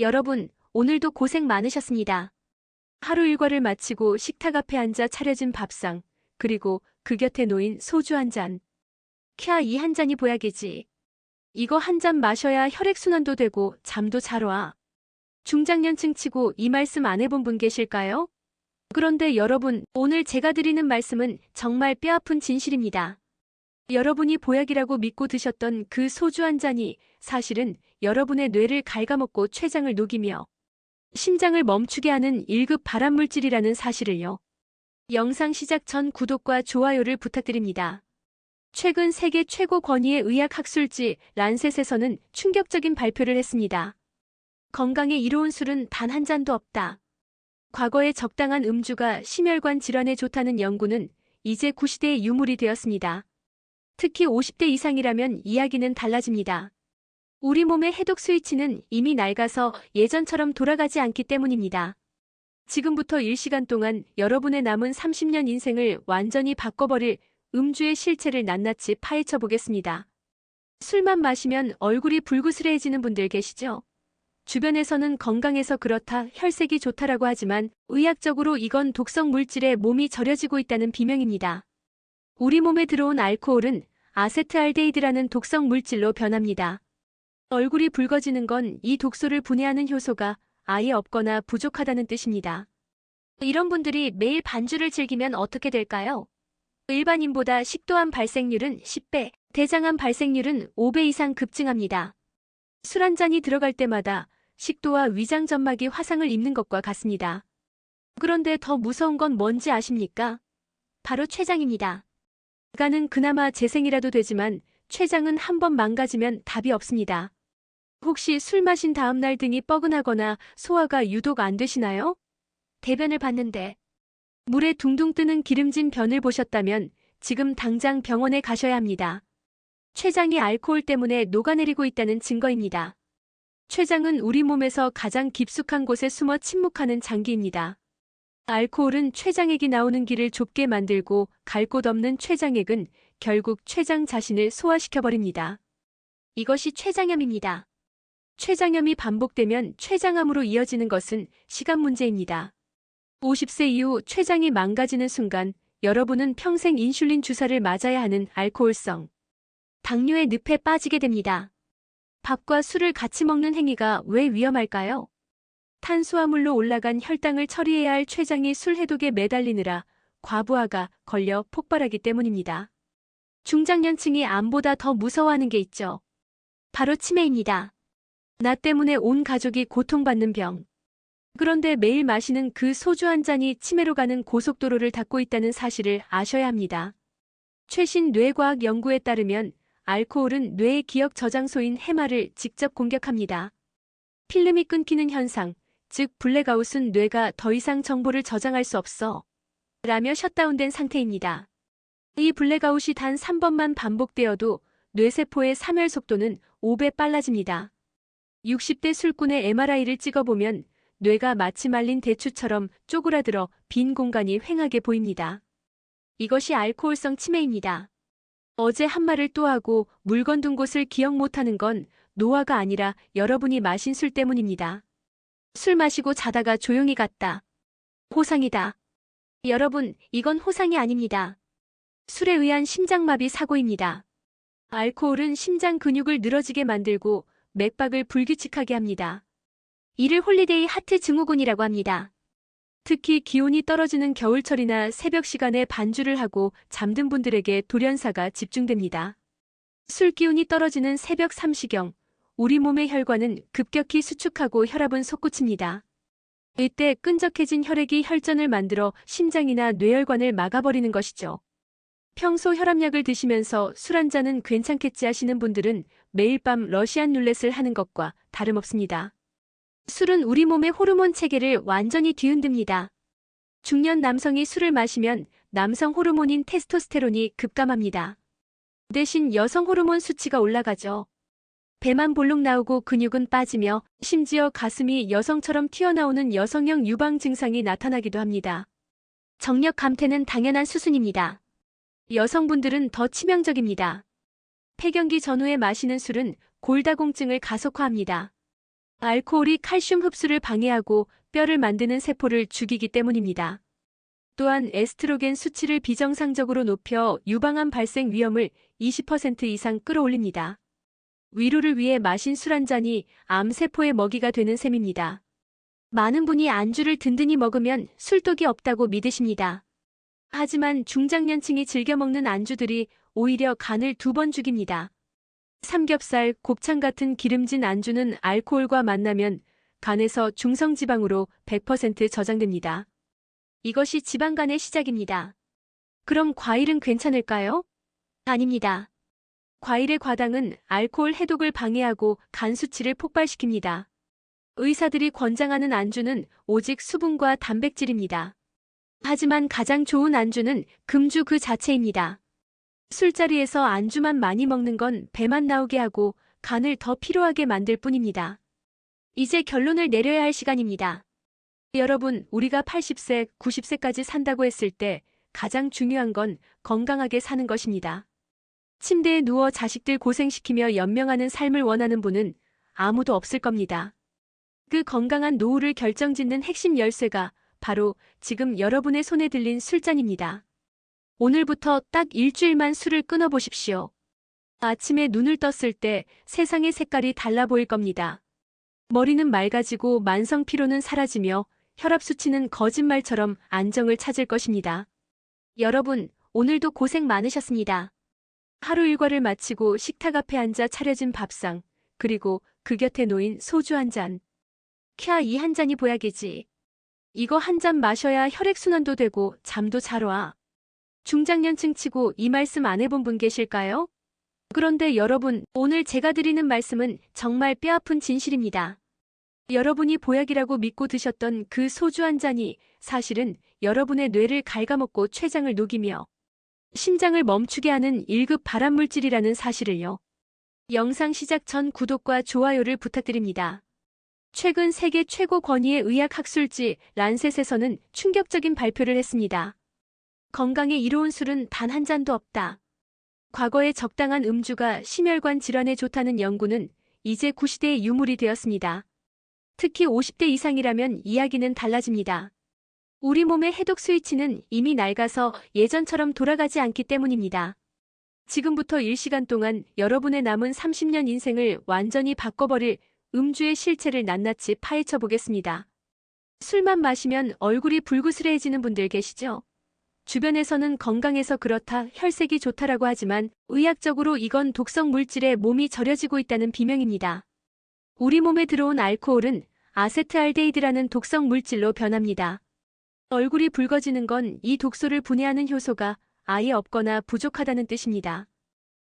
여러분, 오늘도 고생 많으셨습니다. 하루 일과를 마치고 식탁 앞에 앉아 차려진 밥상, 그리고 그 곁에 놓인 소주 한 잔. 캬, 이 한 잔이 보약이지. 이거 한 잔 마셔야 혈액순환도 되고 잠도 잘 와. 중장년층 치고 이 말씀 안 해본 분 계실까요? 그런데 여러분, 오늘 제가 드리는 말씀은 정말 뼈아픈 진실입니다. 여러분이 보약이라고 믿고 드셨던 그 소주 한 잔이 사실은 여러분의 뇌를 갉아먹고 췌장을 녹이며 심장을 멈추게 하는 1급 발암물질이라는 사실을요. 영상 시작 전 구독과 좋아요를 부탁드립니다. 최근 세계 최고 권위의 의학 학술지 란셋에서는 충격적인 발표를 했습니다. 건강에 이로운 술은 단 한 잔도 없다. 과거에 적당한 음주가 심혈관 질환에 좋다는 연구는 이제 구시대의 유물이 되었습니다. 특히 50대 이상이라면 이야기는 달라집니다. 우리 몸의 해독 스위치는 이미 낡아서 예전처럼 돌아가지 않기 때문입니다. 지금부터 1시간 동안 여러분의 남은 30년 인생을 완전히 바꿔버릴 음주의 실체를 낱낱이 파헤쳐 보겠습니다. 술만 마시면 얼굴이 불구스레해지는 분들 계시죠? 주변에서는 건강해서 그렇다, 혈색이 좋다라고 하지만 의학적으로 이건 독성 물질에 몸이 절여지고 있다는 비명입니다. 우리 몸에 들어온 알코올은 아세트알데히드라는 독성 물질로 변합니다. 얼굴이 붉어지는 건 이 독소를 분해하는 효소가 아예 없거나 부족하다는 뜻입니다. 이런 분들이 매일 반주를 즐기면 어떻게 될까요? 일반인보다 식도암 발생률은 10배, 대장암 발생률은 5배 이상 급증합니다. 술 한 잔이 들어갈 때마다 식도와 위장 점막이 화상을 입는 것과 같습니다. 그런데 더 무서운 건 뭔지 아십니까? 바로 췌장입니다. 가는 그나마 재생이라도 되지만 췌장은 한번 망가지면 답이 없습니다. 혹시 술 마신 다음날 등이 뻐근하거나 소화가 유독 안 되시나요? 대변을 봤는데 물에 둥둥 뜨는 기름진 변을 보셨다면 지금 당장 병원에 가셔야 합니다. 췌장이 알코올 때문에 녹아내리고 있다는 증거입니다. 췌장은 우리 몸에서 가장 깊숙한 곳에 숨어 침묵하는 장기입니다. 알코올은 췌장액이 나오는 길을 좁게 만들고 갈 곳 없는 췌장액은 결국 췌장 자신을 소화시켜버립니다. 이것이 췌장염입니다. 췌장염이 반복되면 췌장암으로 이어지는 것은 시간 문제입니다. 50세 이후 췌장이 망가지는 순간 여러분은 평생 인슐린 주사를 맞아야 하는 알코올성 당뇨의 늪에 빠지게 됩니다. 밥과 술을 같이 먹는 행위가 왜 위험할까요? 탄수화물로 올라간 혈당을 처리해야 할 췌장이 술 해독에 매달리느라 과부하가 걸려 폭발하기 때문입니다. 중장년층이 암보다 더 무서워하는 게 있죠. 바로 치매입니다. 나 때문에 온 가족이 고통받는 병. 그런데 매일 마시는 그 소주 한 잔이 치매로 가는 고속도로를 닫고 있다는 사실을 아셔야 합니다. 최신 뇌과학 연구에 따르면 알코올은 뇌의 기억 저장소인 해마를 직접 공격합니다. 필름이 끊기는 현상, 즉 블랙아웃은 뇌가 더 이상 정보를 저장할 수 없어 라며 셧다운된 상태입니다. 이 블랙아웃이 단 3번만 반복되어도 뇌세포의 사멸 속도는 5배 빨라집니다. 60대 술꾼의 MRI를 찍어보면 뇌가 마치 말린 대추처럼 쪼그라들어 빈 공간이 휑하게 보입니다. 이것이 알코올성 치매입니다. 어제 한 말을 또 하고 물건 둔 곳을 기억 못하는 건 노화가 아니라 여러분이 마신 술 때문입니다. 술 마시고 자다가 조용히 갔다. 호상이다. 여러분, 이건 호상이 아닙니다. 술에 의한 심장마비 사고입니다. 알코올은 심장 근육을 늘어지게 만들고 맥박을 불규칙하게 합니다. 이를 홀리데이 하트 증후군이라고 합니다. 특히 기온이 떨어지는 겨울철이나 새벽 시간에 반주를 하고 잠든 분들에게 돌연사가 집중됩니다. 술 기운이 떨어지는 새벽 3시경, 우리 몸의 혈관은 급격히 수축하고 혈압은 솟구칩니다. 이때 끈적해진 혈액이 혈전을 만들어 심장이나 뇌혈관을 막아버리는 것이죠. 평소 혈압약을 드시면서 술 한 잔은 괜찮겠지 하시는 분들은 매일 밤 러시안 룰렛을 하는 것과 다름없습니다. 술은 우리 몸의 호르몬 체계를 완전히 뒤흔듭니다. 중년 남성이 술을 마시면 남성 호르몬인 테스토스테론이 급감합니다. 대신 여성 호르몬 수치가 올라가죠. 배만 볼록 나오고 근육은 빠지며 심지어 가슴이 여성처럼 튀어나오는 여성형 유방 증상이 나타나기도 합니다. 정력 감퇴는 당연한 수순입니다. 여성분들은 더 치명적입니다. 폐경기 전후에 마시는 술은 골다공증을 가속화합니다. 알코올이 칼슘 흡수를 방해하고 뼈를 만드는 세포를 죽이기 때문입니다. 또한 에스트로겐 수치를 비정상적으로 높여 유방암 발생 위험을 20% 이상 끌어올립니다. 위로를 위해 마신 술 한 잔이 암세포의 먹이가 되는 셈입니다. 많은 분이 안주를 든든히 먹으면 술독이 없다고 믿으십니다. 하지만 중장년층이 즐겨 먹는 안주들이 오히려 간을 두 번 죽입니다. 삼겹살, 곱창 같은 기름진 안주는 알코올과 만나면 간에서 중성지방으로 100% 저장됩니다. 이것이 지방간의 시작입니다. 그럼 과일은 괜찮을까요? 아닙니다. 과일의 과당은 알코올 해독을 방해하고 간 수치를 폭발시킵니다. 의사들이 권장하는 안주는 오직 수분과 단백질입니다. 하지만 가장 좋은 안주는 금주 그 자체입니다. 술자리에서 안주만 많이 먹는 건 배만 나오게 하고 간을 더 피로하게 만들 뿐입니다. 이제 결론을 내려야 할 시간입니다. 여러분, 우리가 80세, 90세까지 산다고 했을 때 가장 중요한 건 건강하게 사는 것입니다. 침대에 누워 자식들 고생시키며 연명하는 삶을 원하는 분은 아무도 없을 겁니다. 그 건강한 노후를 결정짓는 핵심 열쇠가 바로 지금 여러분의 손에 들린 술잔입니다. 오늘부터 딱 일주일만 술을 끊어보십시오. 아침에 눈을 떴을 때 세상의 색깔이 달라 보일 겁니다. 머리는 맑아지고 만성 피로는 사라지며 혈압 수치는 거짓말처럼 안정을 찾을 것입니다. 여러분, 오늘도 고생 많으셨습니다. 하루 일과를 마치고 식탁 앞에 앉아 차려진 밥상, 그리고 그 곁에 놓인 소주 한 잔. 캬, 이 한 잔이 보약이지. 이거 한 잔 마셔야 혈액순환도 되고 잠도 잘 와. 중장년층 치고 이 말씀 안 해본 분 계실까요? 그런데 여러분, 오늘 제가 드리는 말씀은 정말 뼈아픈 진실입니다. 여러분이 보약이라고 믿고 드셨던 그 소주 한 잔이 사실은 여러분의 뇌를 갉아먹고 췌장을 녹이며 심장을 멈추게 하는 1급 발암물질이라는 사실을요. 영상 시작 전 구독과 좋아요를 부탁드립니다. 최근 세계 최고 권위의 의학 학술지 란셋에서는 충격적인 발표를 했습니다. 건강에 이로운 술은 단 한 잔도 없다. 과거에 적당한 음주가 심혈관 질환에 좋다는 연구는 이제 구시대의 유물이 되었습니다. 특히 50대 이상이라면 이야기는 달라집니다. 우리 몸의 해독 스위치는 이미 낡아서 예전처럼 돌아가지 않기 때문입니다. 지금부터 1시간 동안 여러분의 남은 30년 인생을 완전히 바꿔버릴 음주의 실체를 낱낱이 파헤쳐 보겠습니다. 술만 마시면 얼굴이 불구스레해지는 분들 계시죠? 주변에서는 건강해서 그렇다, 혈색이 좋다라고 하지만 의학적으로 이건 독성 물질에 몸이 절여지고 있다는 비명입니다. 우리 몸에 들어온 알코올은 아세트알데히드라는 독성 물질로 변합니다. 얼굴이 붉어지는 건 이 독소를 분해하는 효소가 아예 없거나 부족하다는 뜻입니다.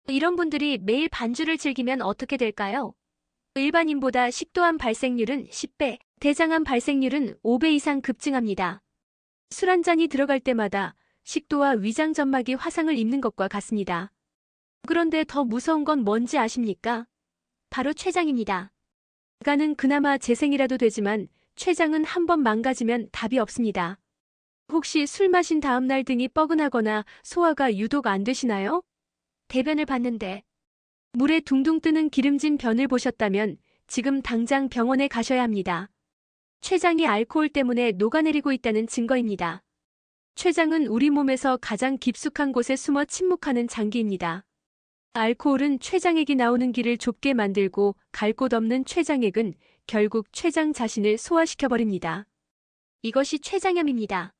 이런 분들이 매일 반주를 즐기면 어떻게 될까요? 일반인보다 식도암 발생률은 10배, 대장암 발생률은 5배 이상 급증합니다. 술 한 잔이 들어갈 때마다 식도와 위장 점막이 화상을 입는 것과 같습니다. 그런데 더 무서운 건 뭔지 아십니까? 바로 췌장입니다. 간은 그나마 재생이라도 되지만 췌장은 한 번 망가지면 답이 없습니다. 혹시 술 마신 다음날 등이 뻐근하거나 소화가 유독 안 되시나요? 대변을 봤는데 물에 둥둥 뜨는 기름진 변을 보셨다면 지금 당장 병원에 가셔야 합니다. 췌장이 알코올 때문에 녹아내리고 있다는 증거입니다. 췌장은 우리 몸에서 가장 깊숙한 곳에 숨어 침묵하는 장기입니다. 알코올은 췌장액이 나오는 길을 좁게 만들고 갈 곳 없는 췌장액은 결국 췌장 자신을 소화시켜버립니다. 이것이 췌장염입니다.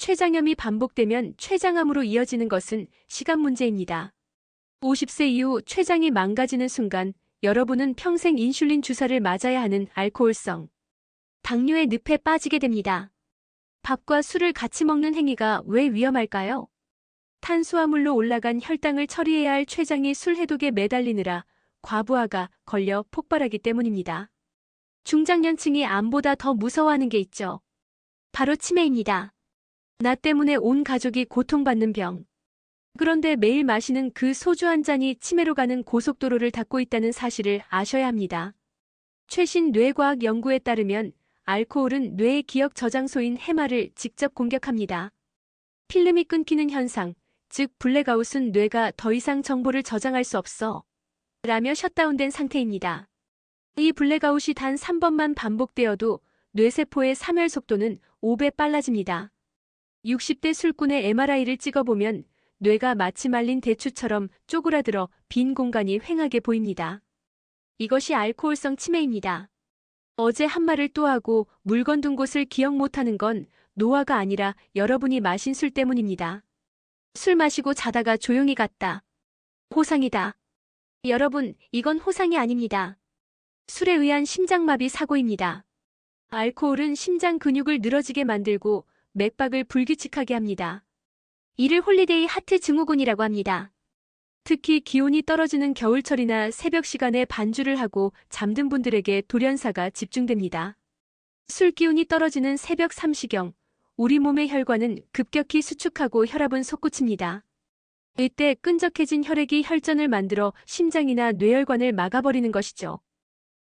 췌장염이 반복되면 췌장암으로 이어지는 것은 시간 문제입니다. 50세 이후 췌장이 망가지는 순간 여러분은 평생 인슐린 주사를 맞아야 하는 알코올성 당뇨의 늪에 빠지게 됩니다. 밥과 술을 같이 먹는 행위가 왜 위험할까요? 탄수화물로 올라간 혈당을 처리해야 할 췌장이 술 해독에 매달리느라 과부하가 걸려 폭발하기 때문입니다. 중장년층이 암보다 더 무서워하는 게 있죠. 바로 치매입니다. 나 때문에 온 가족이 고통받는 병. 그런데 매일 마시는 그 소주 한 잔이 치매로 가는 고속도로를 닫고 있다는 사실을 아셔야 합니다. 최신 뇌과학 연구에 따르면 알코올은 뇌의 기억 저장소인 해마를 직접 공격합니다. 필름이 끊기는 현상, 즉 블랙아웃은 뇌가 더 이상 정보를 저장할 수 없어 라며 셧다운된 상태입니다. 이 블랙아웃이 단 3번만 반복되어도 뇌세포의 사멸 속도는 5배 빨라집니다. 60대 술꾼의 MRI를 찍어보면 뇌가 마치 말린 대추처럼 쪼그라들어 빈 공간이 휑하게 보입니다. 이것이 알코올성 치매입니다. 어제 한 말을 또 하고 물건 둔 곳을 기억 못하는 건 노화가 아니라 여러분이 마신 술 때문입니다. 술 마시고 자다가 조용히 갔다. 호상이다. 여러분, 이건 호상이 아닙니다. 술에 의한 심장마비 사고입니다. 알코올은 심장 근육을 늘어지게 만들고 맥박을 불규칙하게 합니다. 이를 홀리데이 하트 증후군이라고 합니다. 특히 기온이 떨어지는 겨울철이나 새벽 시간에 반주를 하고 잠든 분들에게 돌연사가 집중됩니다. 술 기운이 떨어지는 새벽 3시경, 우리 몸의 혈관은 급격히 수축하고 혈압은 솟구칩니다. 이때 끈적해진 혈액이 혈전을 만들어 심장이나 뇌혈관을 막아버리는 것이죠.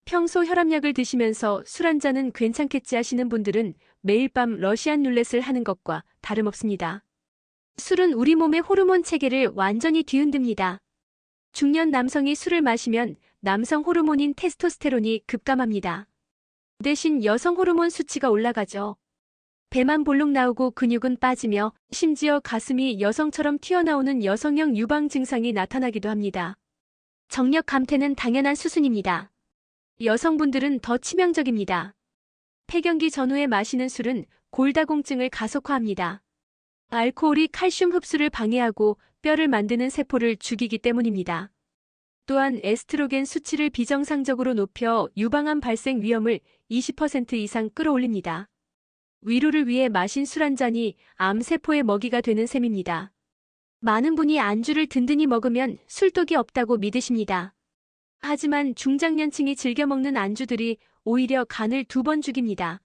평소 혈압약을 드시면서 술 한 잔은 괜찮겠지 하시는 분들은 매일 밤 러시안 룰렛을 하는 것과 다름없습니다. 술은 우리 몸의 호르몬 체계를 완전히 뒤흔듭니다. 중년 남성이 술을 마시면 남성 호르몬인 테스토스테론이 급감합니다. 대신 여성 호르몬 수치가 올라가죠. 배만 볼록 나오고 근육은 빠지며 심지어 가슴이 여성처럼 튀어나오는 여성형 유방 증상이 나타나기도 합니다. 정력 감퇴는 당연한 수순입니다. 여성분들은 더 치명적입니다. 폐경기 전후에 마시는 술은 골다공증을 가속화합니다. 알코올이 칼슘 흡수를 방해하고 뼈를 만드는 세포를 죽이기 때문입니다. 또한 에스트로겐 수치를 비정상적으로 높여 유방암 발생 위험을 20% 이상 끌어올립니다. 위로를 위해 마신 술 한 잔이 암세포의 먹이가 되는 셈입니다. 많은 분이 안주를 든든히 먹으면 술독이 없다고 믿으십니다. 하지만 중장년층이 즐겨 먹는 안주들이 오히려 간을 두 번 죽입니다.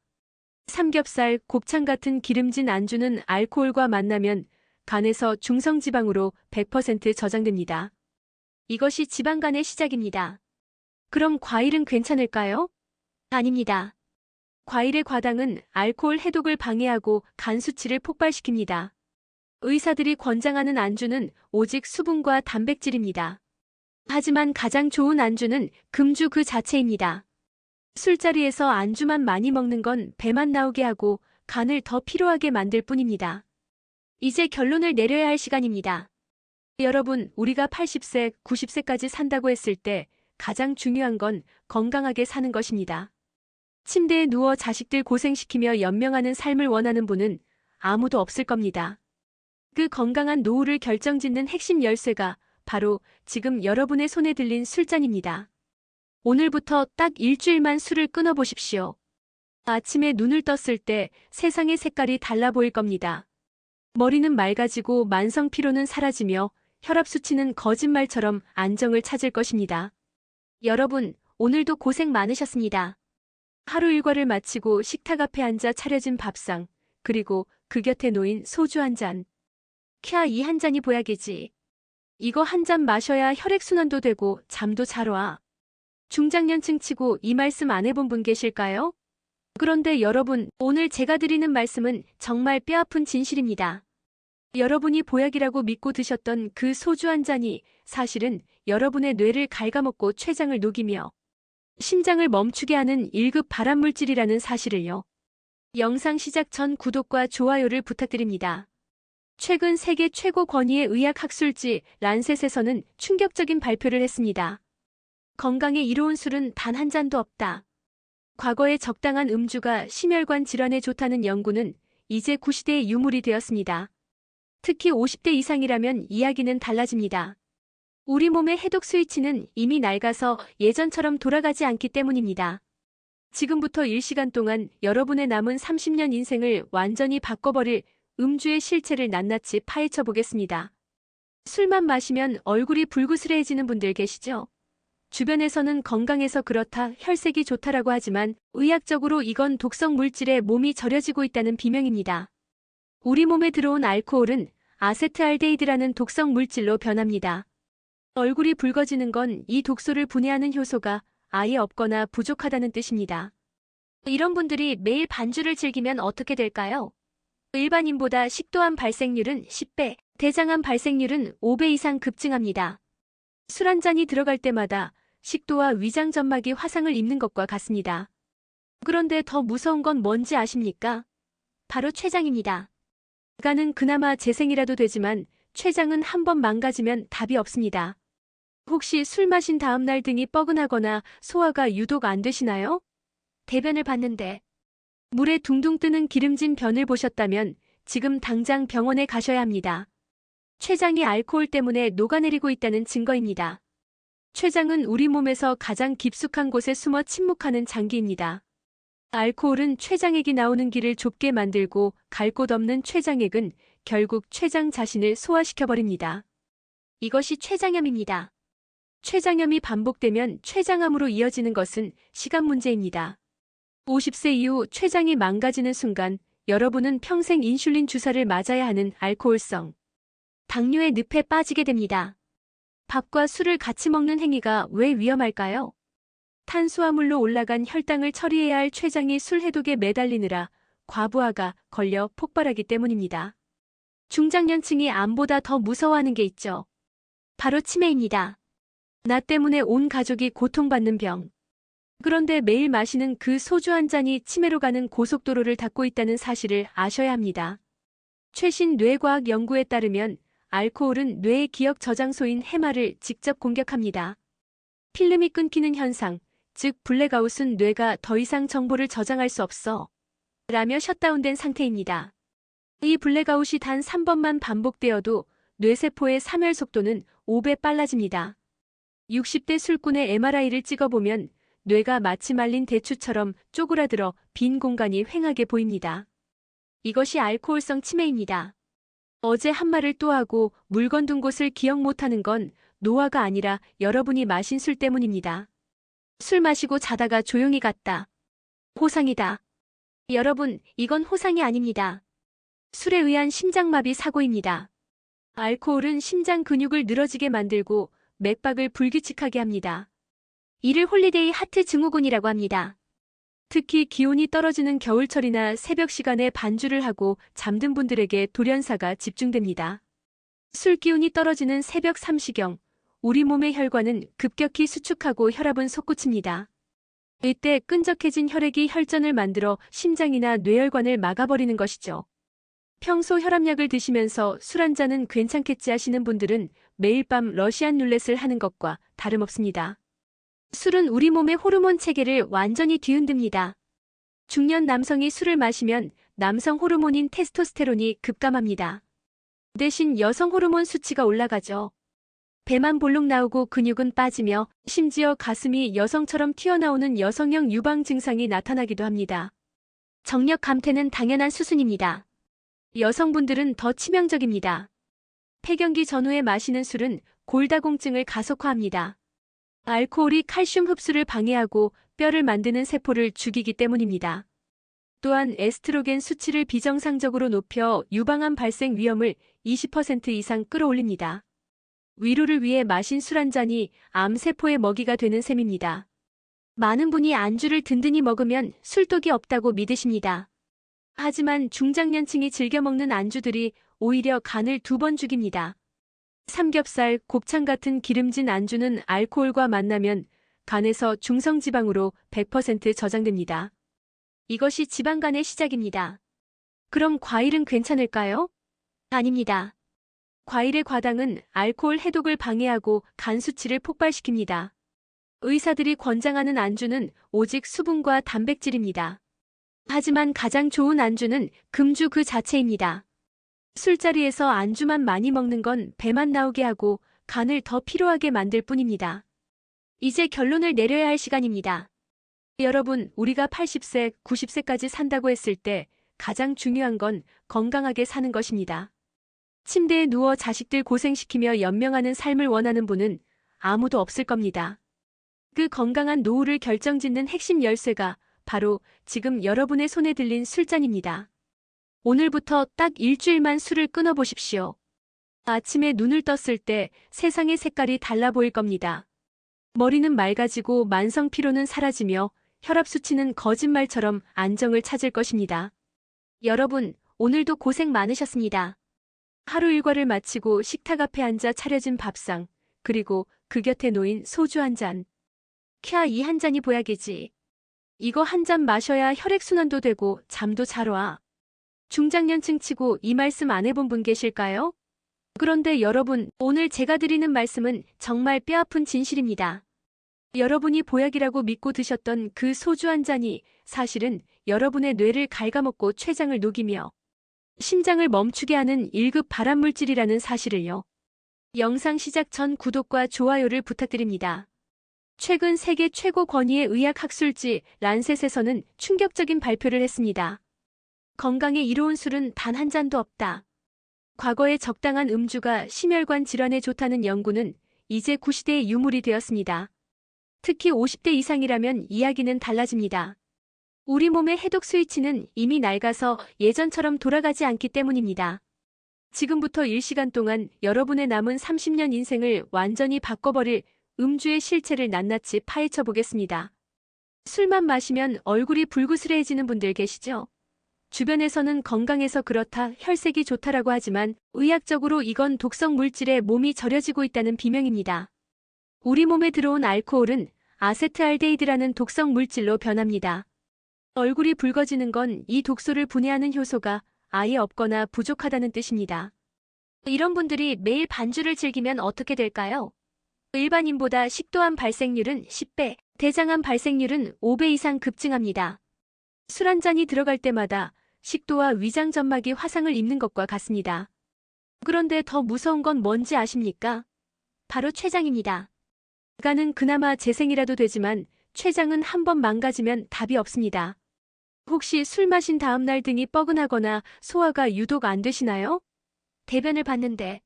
삼겹살, 곱창 같은 기름진 안주는 알코올과 만나면 간에서 중성지방으로 100% 저장됩니다. 이것이 지방간의 시작입니다. 그럼 과일은 괜찮을까요? 아닙니다. 과일의 과당은 알코올 해독을 방해하고 간 수치를 폭발시킵니다. 의사들이 권장하는 안주는 오직 수분과 단백질입니다. 하지만 가장 좋은 안주는 금주 그 자체입니다. 술자리에서 안주만 많이 먹는 건 배만 나오게 하고 간을 더 피로하게 만들 뿐입니다. 이제 결론을 내려야 할 시간입니다. 여러분, 우리가 80세, 90세까지 산다고 했을 때 가장 중요한 건 건강하게 사는 것입니다. 침대에 누워 자식들 고생시키며 연명하는 삶을 원하는 분은 아무도 없을 겁니다. 그 건강한 노후를 결정짓는 핵심 열쇠가 바로 지금 여러분의 손에 들린 술잔입니다. 오늘부터 딱 일주일만 술을 끊어보십시오. 아침에 눈을 떴을 때 세상의 색깔이 달라 보일 겁니다. 머리는 맑아지고 만성 피로는 사라지며 혈압 수치는 거짓말처럼 안정을 찾을 것입니다. 여러분, 오늘도 고생 많으셨습니다. 하루 일과를 마치고 식탁 앞에 앉아 차려진 밥상, 그리고 그 곁에 놓인 소주 한 잔. 캬, 이 한 잔이 보약이지. 이거 한 잔 마셔야 혈액순환도 되고 잠도 잘 와. 중장년층 치고 이 말씀 안 해본 분 계실까요? 그런데 여러분, 오늘 제가 드리는 말씀은 정말 뼈아픈 진실입니다. 여러분이 보약이라고 믿고 드셨던 그 소주 한 잔이 사실은 여러분의 뇌를 갉아먹고 췌장을 녹이며 심장을 멈추게 하는 1급 발암물질이라는 사실을요. 영상 시작 전 구독과 좋아요를 부탁드립니다. 최근 세계 최고 권위의 의학 학술지 란셋에서는 충격적인 발표를 했습니다. 건강에 이로운 술은 단 한 잔도 없다. 과거에 적당한 음주가 심혈관 질환에 좋다는 연구는 이제 구시대의 유물이 되었습니다. 특히 50대 이상이라면 이야기는 달라집니다. 우리 몸의 해독 스위치는 이미 낡아서 예전처럼 돌아가지 않기 때문입니다. 지금부터 1시간 동안 여러분의 남은 30년 인생을 완전히 바꿔버릴 음주의 실체를 낱낱이 파헤쳐 보겠습니다. 술만 마시면 얼굴이 불구스레해지는 분들 계시죠? 주변에서는 건강해서 그렇다, 혈색이 좋다라고 하지만 의학적으로 이건 독성 물질에 몸이 절여지고 있다는 비명입니다. 우리 몸에 들어온 알코올은 아세트알데히드라는 독성 물질로 변합니다. 얼굴이 붉어지는 건 이 독소를 분해하는 효소가 아예 없거나 부족하다는 뜻입니다. 이런 분들이 매일 반주를 즐기면 어떻게 될까요? 일반인보다 식도암 발생률은 10배, 대장암 발생률은 5배 이상 급증합니다. 술 한 잔이 들어갈 때마다 식도와 위장 점막이 화상을 입는 것과 같습니다. 그런데 더 무서운 건 뭔지 아십니까? 바로 췌장입니다. 가는 그나마 재생이라도 되지만 췌장은 한 번 망가지면 답이 없습니다. 혹시 술 마신 다음 날 등이 뻐근하거나 소화가 유독 안 되시나요? 대변을 봤는데 물에 둥둥 뜨는 기름진 변을 보셨다면 지금 당장 병원에 가셔야 합니다. 췌장이 알코올 때문에 녹아내리고 있다는 증거입니다. 췌장은 우리 몸에서 가장 깊숙한 곳에 숨어 침묵하는 장기입니다. 알코올은 췌장액이 나오는 길을 좁게 만들고 갈 곳 없는 췌장액은 결국 췌장 자신을 소화시켜버립니다. 이것이 췌장염입니다. 췌장염이 반복되면 췌장암으로 이어지는 것은 시간 문제입니다. 50세 이후 췌장이 망가지는 순간 여러분은 평생 인슐린 주사를 맞아야 하는 알코올성 당뇨의 늪에 빠지게 됩니다. 밥과 술을 같이 먹는 행위가 왜 위험할까요? 탄수화물로 올라간 혈당을 처리해야 할 췌장이 술 해독에 매달리느라 과부하가 걸려 폭발하기 때문입니다. 중장년층이 암보다 더 무서워하는 게 있죠. 바로 치매입니다. 나 때문에 온 가족이 고통받는 병. 그런데 매일 마시는 그 소주 한 잔이 치매로 가는 고속도로를 닫고 있다는 사실을 아셔야 합니다. 최신 뇌과학 연구에 따르면 알코올은 뇌의 기억 저장소인 해마를 직접 공격합니다. 필름이 끊기는 현상, 즉 블랙아웃은 뇌가 더 이상 정보를 저장할 수 없어 라며 셧다운된 상태입니다. 이 블랙아웃이 단 3번만 반복되어도 뇌세포의 사멸 속도는 5배 빨라집니다. 60대 술꾼의 MRI를 찍어보면 뇌가 마치 말린 대추처럼 쪼그라들어 빈 공간이 휑하게 보입니다. 이것이 알코올성 치매입니다. 어제 한 말을 또 하고 물건 둔 곳을 기억 못하는 건 노화가 아니라 여러분이 마신 술 때문입니다. 술 마시고 자다가 조용히 갔다. 호상이다. 여러분, 이건 호상이 아닙니다. 술에 의한 심장마비 사고입니다. 알코올은 심장 근육을 늘어지게 만들고 맥박을 불규칙하게 합니다. 이를 홀리데이 하트 증후군이라고 합니다. 특히 기온이 떨어지는 겨울철이나 새벽 시간에 반주를 하고 잠든 분들에게 돌연사가 집중됩니다. 술 기운이 떨어지는 새벽 3시경, 우리 몸의 혈관은 급격히 수축하고 혈압은 솟구칩니다. 이때 끈적해진 혈액이 혈전을 만들어 심장이나 뇌혈관을 막아버리는 것이죠. 평소 혈압약을 드시면서 술 한 잔은 괜찮겠지 하시는 분들은 매일 밤 러시안 룰렛을 하는 것과 다름없습니다. 술은 우리 몸의 호르몬 체계를 완전히 뒤흔듭니다. 중년 남성이 술을 마시면 남성 호르몬인 테스토스테론이 급감합니다. 대신 여성 호르몬 수치가 올라가죠. 배만 볼록 나오고 근육은 빠지며 심지어 가슴이 여성처럼 튀어나오는 여성형 유방 증상이 나타나기도 합니다. 정력 감퇴는 당연한 수순입니다. 여성분들은 더 치명적입니다. 폐경기 전후에 마시는 술은 골다공증을 가속화합니다. 알코올이 칼슘 흡수를 방해하고 뼈를 만드는 세포를 죽이기 때문입니다. 또한 에스트로겐 수치를 비정상적으로 높여 유방암 발생 위험을 20% 이상 끌어올립니다. 위로를 위해 마신 술 한 잔이 암세포의 먹이가 되는 셈입니다. 많은 분이 안주를 든든히 먹으면 술독이 없다고 믿으십니다. 하지만 중장년층이 즐겨 먹는 안주들이 오히려 간을 두 번 죽입니다. 삼겹살, 곱창 같은 기름진 안주는 알코올과 만나면 간에서 중성지방으로 100% 저장됩니다. 이것이 지방간의 시작입니다. 그럼 과일은 괜찮을까요? 아닙니다. 과일의 과당은 알코올 해독을 방해하고 간 수치를 폭발시킵니다. 의사들이 권장하는 안주는 오직 수분과 단백질입니다. 하지만 가장 좋은 안주는 금주 그 자체입니다. 술자리에서 안주만 많이 먹는 건 배만 나오게 하고 간을 더 피로하게 만들 뿐입니다. 이제 결론을 내려야 할 시간입니다. 여러분, 우리가 80세, 90세까지 산다고 했을 때 가장 중요한 건 건강하게 사는 것입니다. 침대에 누워 자식들 고생시키며 연명하는 삶을 원하는 분은 아무도 없을 겁니다. 그 건강한 노후를 결정짓는 핵심 열쇠가 바로 지금 여러분의 손에 들린 술잔입니다. 오늘부터 딱 일주일만 술을 끊어보십시오. 아침에 눈을 떴을 때 세상의 색깔이 달라 보일 겁니다. 머리는 맑아지고 만성 피로는 사라지며 혈압 수치는 거짓말처럼 안정을 찾을 것입니다. 여러분, 오늘도 고생 많으셨습니다. 하루 일과를 마치고 식탁 앞에 앉아 차려진 밥상, 그리고 그 곁에 놓인 소주 한 잔. 캬, 이 한 잔이 보약이지. 이거 한 잔 마셔야 혈액순환도 되고 잠도 잘 와. 중장년층 치고 이 말씀 안 해본 분 계실까요? 그런데 여러분, 오늘 제가 드리는 말씀은 정말 뼈아픈 진실입니다. 여러분이 보약이라고 믿고 드셨던 그 소주 한 잔이 사실은 여러분의 뇌를 갉아먹고 췌장을 녹이며 심장을 멈추게 하는 1급 발암물질이라는 사실을요. 영상 시작 전 구독과 좋아요를 부탁드립니다. 최근 세계 최고 권위의 의학 학술지 란셋에서는 충격적인 발표를 했습니다. 건강에 이로운 술은 단 한 잔도 없다. 과거에 적당한 음주가 심혈관 질환에 좋다는 연구는 이제 구시대의 유물이 되었습니다. 특히 50대 이상이라면 이야기는 달라집니다. 우리 몸의 해독 스위치는 이미 낡아서 예전처럼 돌아가지 않기 때문입니다. 지금부터 1시간 동안 여러분의 남은 30년 인생을 완전히 바꿔버릴 음주의 실체를 낱낱이 파헤쳐 보겠습니다. 술만 마시면 얼굴이 불구스레해지는 분들 계시죠? 주변에서는 건강해서 그렇다, 혈색이 좋다라고 하지만 의학적으로 이건 독성 물질에 몸이 절여지고 있다는 비명입니다. 우리 몸에 들어온 알코올은 아세트알데히드라는 독성 물질로 변합니다. 얼굴이 붉어지는 건 이 독소를 분해하는 효소가 아예 없거나 부족하다는 뜻입니다. 이런 분들이 매일 반주를 즐기면 어떻게 될까요? 일반인보다 식도암 발생률은 10배, 대장암 발생률은 5배 이상 급증합니다. 술 한 잔이 들어갈 때마다 식도와 위장 점막이 화상을 입는 것과 같습니다. 그런데 더 무서운 건 뭔지 아십니까? 바로 췌장입니다. 가는 그나마 재생이라도 되지만 췌장은 한 번 망가지면 답이 없습니다. 혹시 술 마신 다음날 등이 뻐근하거나 소화가 유독 안 되시나요? 대변을 봤는데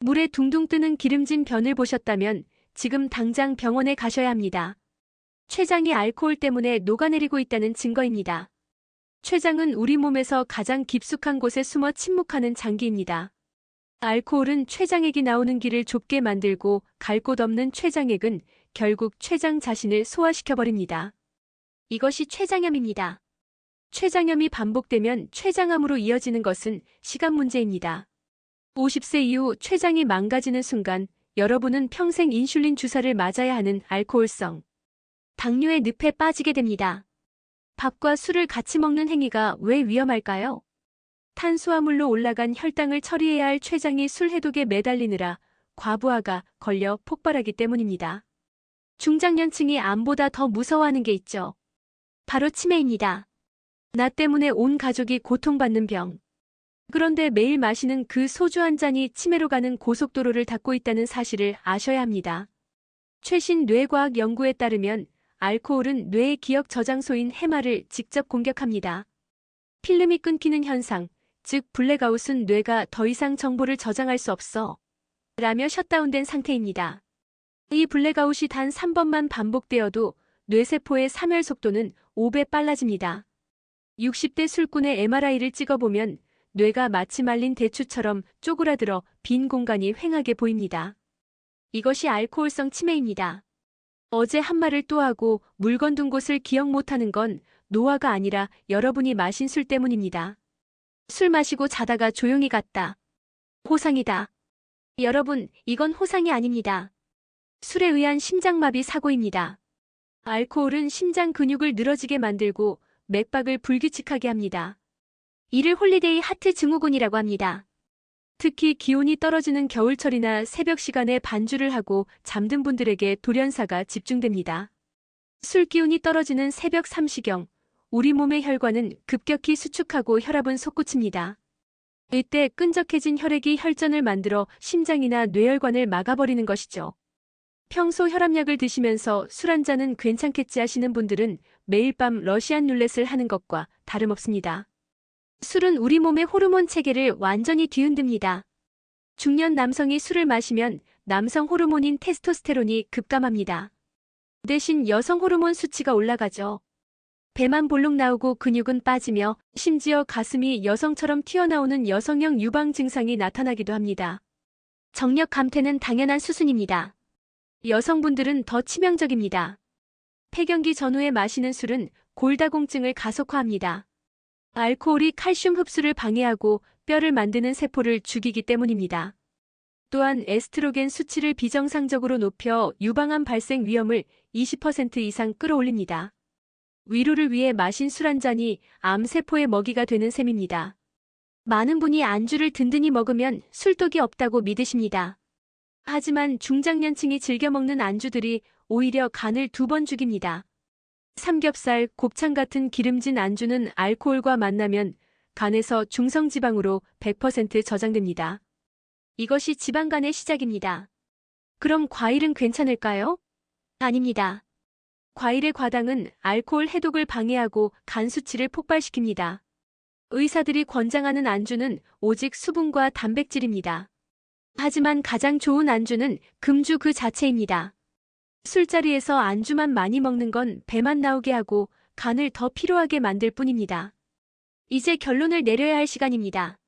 물에 둥둥 뜨는 기름진 변을 보셨다면 지금 당장 병원에 가셔야 합니다. 췌장이 알코올 때문에 녹아내리고 있다는 증거입니다. 췌장은 우리 몸에서 가장 깊숙한 곳에 숨어 침묵하는 장기입니다. 알코올은 췌장액이 나오는 길을 좁게 만들고 갈 곳 없는 췌장액은 결국 췌장 자신을 소화시켜버립니다. 이것이 췌장염입니다. 췌장염이 반복되면 췌장암으로 이어지는 것은 시간 문제입니다. 50세 이후 췌장이 망가지는 순간 여러분은 평생 인슐린 주사를 맞아야 하는 알코올성 당뇨의 늪에 빠지게 됩니다. 밥과 술을 같이 먹는 행위가 왜 위험할까요? 탄수화물로 올라간 혈당을 처리해야 할 췌장이 술 해독에 매달리느라 과부하가 걸려 폭발하기 때문입니다. 중장년층이 암보다 더 무서워하는 게 있죠. 바로 치매입니다. 나 때문에 온 가족이 고통받는 병. 그런데 매일 마시는 그 소주 한 잔이 치매로 가는 고속도로를 닫고 있다는 사실을 아셔야 합니다. 최신 뇌과학 연구에 따르면 알코올은 뇌의 기억 저장소인 해마를 직접 공격합니다. 필름이 끊기는 현상, 즉 블랙아웃은 뇌가 더 이상 정보를 저장할 수 없어 라며 셧다운된 상태입니다. 이 블랙아웃이 단 3번만 반복되어도 뇌세포의 사멸 속도는 5배 빨라집니다. 60대 술꾼의 MRI를 찍어보면 뇌가 마치 말린 대추처럼 쪼그라들어 빈 공간이 휑하게 보입니다. 이것이 알코올성 치매입니다. 어제 한 말을 또 하고 물건 둔 곳을 기억 못하는 건 노화가 아니라 여러분이 마신 술 때문입니다. 술 마시고 자다가 조용히 갔다. 호상이다. 여러분, 이건 호상이 아닙니다. 술에 의한 심장마비 사고입니다. 알코올은 심장 근육을 늘어지게 만들고 맥박을 불규칙하게 합니다. 이를 홀리데이 하트 증후군이라고 합니다. 특히 기온이 떨어지는 겨울철이나 새벽 시간에 반주를 하고 잠든 분들에게 돌연사가 집중됩니다. 술 기운이 떨어지는 새벽 3시경, 우리 몸의 혈관은 급격히 수축하고 혈압은 솟구칩니다. 이때 끈적해진 혈액이 혈전을 만들어 심장이나 뇌혈관을 막아버리는 것이죠. 평소 혈압약을 드시면서 술 한 잔은 괜찮겠지 하시는 분들은 매일 밤 러시안 룰렛을 하는 것과 다름없습니다. 술은 우리 몸의 호르몬 체계를 완전히 뒤흔듭니다. 중년 남성이 술을 마시면 남성 호르몬인 테스토스테론이 급감합니다. 대신 여성 호르몬 수치가 올라가죠. 배만 볼록 나오고 근육은 빠지며 심지어 가슴이 여성처럼 튀어나오는 여성형 유방 증상이 나타나기도 합니다. 정력 감퇴는 당연한 수순입니다. 여성분들은 더 치명적입니다. 폐경기 전후에 마시는 술은 골다공증을 가속화합니다. 알코올이 칼슘 흡수를 방해하고 뼈를 만드는 세포를 죽이기 때문입니다. 또한 에스트로겐 수치를 비정상적으로 높여 유방암 발생 위험을 20% 이상 끌어올립니다. 위로를 위해 마신 술 한 잔이 암세포의 먹이가 되는 셈입니다. 많은 분이 안주를 든든히 먹으면 술독이 없다고 믿으십니다. 하지만 중장년층이 즐겨 먹는 안주들이 오히려 간을 두 번 죽입니다. 삼겹살, 곱창 같은 기름진 안주는 알코올과 만나면 간에서 중성지방으로 100% 저장됩니다. 이것이 지방간의 시작입니다. 그럼 과일은 괜찮을까요? 아닙니다. 과일의 과당은 알코올 해독을 방해하고 간 수치를 폭발시킵니다. 의사들이 권장하는 안주는 오직 수분과 단백질입니다. 하지만 가장 좋은 안주는 금주 그 자체입니다. 술자리에서 안주만 많이 먹는 건 배만 나오게 하고 간을 더 피로하게 만들 뿐입니다. 이제 결론을 내려야 할 시간입니다.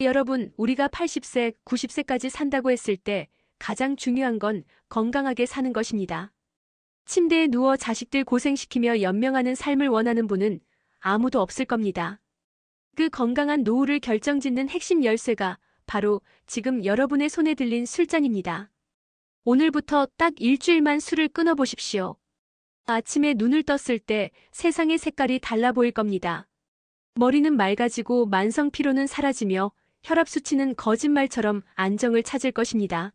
여러분, 우리가 80세, 90세까지 산다고 했을 때 가장 중요한 건 건강하게 사는 것입니다. 침대에 누워 자식들 고생시키며 연명하는 삶을 원하는 분은 아무도 없을 겁니다. 그 건강한 노후를 결정짓는 핵심 열쇠가 바로 지금 여러분의 손에 들린 술잔입니다. 오늘부터 딱 일주일만 술을 끊어보십시오. 아침에 눈을 떴을 때 세상의 색깔이 달라 보일 겁니다. 머리는 맑아지고 만성 피로는 사라지며 혈압 수치는 거짓말처럼 안정을 찾을 것입니다.